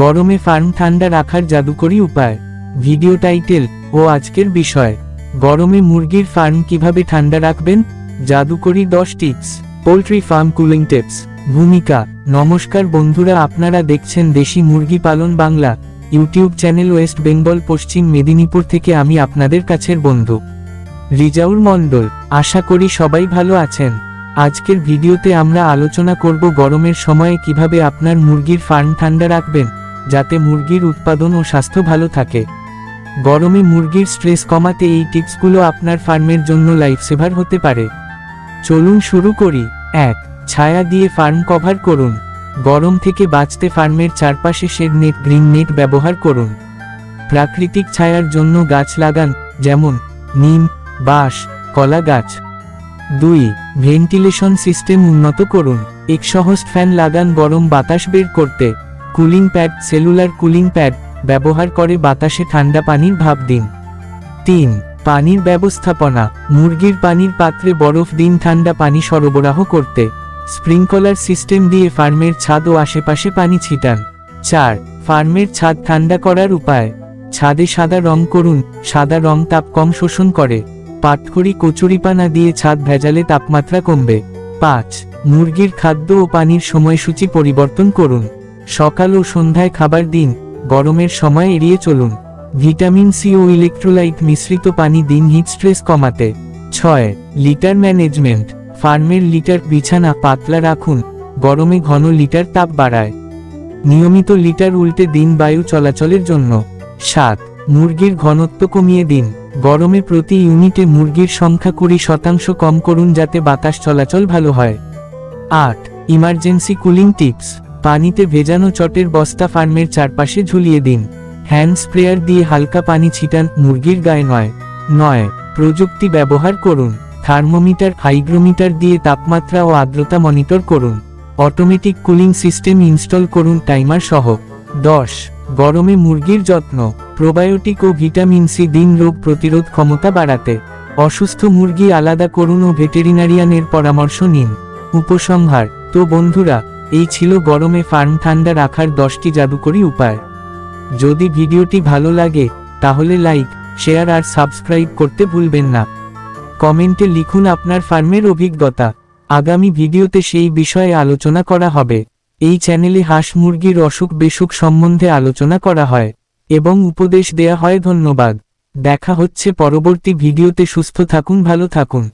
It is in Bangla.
গরমে ফার্ম ঠান্ডা রাখার জাদুকরী উপায়। ভিডিও টাইটেল, ও আজকের বিষয়। গরমে মুরগির ফার্ম কীভাবে ঠান্ডা রাখবেন? জাদুকরী দশ tips. Poultry farm cooling tips. ভূমিকা, নমস্কার বন্ধুরা আপনারা দেখছেন দেশি মুরগি পালন Bangla. YouTube channel West Bengal, পশ্চিম মেদিনীপুর থেকে আমি আপনাদের কাছের বন্ধু। রিজাউর মণ্ডল, আশা করি সবাই ভালো আছেন। আজকের ভিডিওতে আমরা আলোচনা করব গরমের সময়ে কীভাবে আপনার মুরগির ফার্ম ঠান্ডা রাখবেন। যাতে মুরগির উৎপাদন ও স্বাস্থ্য ভালো থাকে। গরমে মুরগির স্ট্রেস কমাতে এই টিপসগুলো আপনার ফার্মের জন্য লাইফসেভার হতে পারে। চলুন শুরু করি। এক, ছায়া দিয়ে ফার্ম কভার করুন। গরম থেকে বাঁচতে ফার্মের চারপাশে শেড নেট গ্রিন নেট ব্যবহার করুন। প্রাকৃতিক ছায়ার জন্য গাছ লাগান, যেমন নিম, বাঁশ, কলা গাছ। দুই ভেন্টিলেশন সিস্টেম উন্নত করুন। এক এক্সহস্ট ফ্যান লাগান গরম বাতাস বের করতে। Cooling pad, cellular cooling pad ব্যবহার করে বাতাসে ঠান্ডা পানির ভাব দিন। তিন, পানির ব্যবস্থাপনা। মুরগির পানির পাত্রে বরফ দিন ঠান্ডা পানি সরবরাহ করতে। স্প্রিংকলার সিস্টেম দিয়ে ফার্মের ছাদ ও আশেপাশে পানি ছিটান। চার, ফার্মের ছাদ ঠান্ডা করার উপায়। ছাদে সাদা রং করুন, সাদা রং তাপ কম শোষণ করে। পাটখড়ি কচুরিপানা দিয়ে ছাদ ভেজালে তাপমাত্রা কমবে। পাঁচ, মুরগির খাদ্য ও পানির সময়সূচি পরিবর্তন করুন। সকাল ও সন্ধ্যায় খাবার দিন, গরমের সময় এড়িয়ে চলুন। ভিটামিন সি ও ইলেকট্রোলাইট মিশ্রিত পানি দিন হিট স্ট্রেস কমাতে। ছয়, লিটার ম্যানেজমেন্ট। ফার্মের লিটার বিছানা পাতলা রাখুন, গরমে ঘন লিটার তাপ বাড়ায়। নিয়মিত লিটার উল্টে দিন বায়ু চলাচলের জন্য। সাত, মুরগির ঘনত্ব কমিয়ে দিন। গরমে প্রতি ইউনিটে মুরগির সংখ্যা কুড়ি শতাংশ কম করুন যাতে বাতাস চলাচল ভালো হয়। আট, ইমার্জেন্সি কুলিং টিপস। পানিতে ভেজানো চটের বস্তা ফার্মের চারপাশে ঝুলিয়ে দিন। হ্যান্ড স্প্রেয়ার দিয়ে হালকা পানি ছিটান মুরগির গায়ে নয়। নয়, প্রযুক্তি ব্যবহার করুন। থার্মোমিটার, হাইগ্রোমিটার দিয়ে তাপমাত্রা ও আর্দ্রতা মনিটর করুন। অটোমেটিক কুলিং সিস্টেম ইনস্টল করুন টাইমার সহ। দশ, গরমে মুরগির যত্ন। প্রোবায়োটিক ও ভিটামিন সি দিন রোগ প্রতিরোধ ক্ষমতা বাড়াতে। অসুস্থ মুরগি আলাদা করুন ও ভেটেরিনারিয়ানের পরামর্শ নিন। উপসংহার, তো বন্ধুরা এই ছিল গরমে ফার্ম ঠান্ডা রাখার দশটি জাদুকরী উপায়। যদি ভিডিওটি ভালো লাগে, তাহলে লাইক, শেয়ার আর সাবস্ক্রাইব করতে ভুলবেন না। কমেন্টে লিখুন আপনার ফার্মের অভিজ্ঞতা। আগামী ভিডিওতে সেই বিষয়ে আলোচনা করা হবে। এই চ্যানেলে হাঁস মুরগির অসুখ বেসুখ সম্বন্ধে আলোচনা করা হয়। এবং উপদেশ দেয়া হয় ধন্যবাদ। দেখা হচ্ছে পরবর্তী ভিডিওতে, সুস্থ থাকুন, ভালো থাকুন।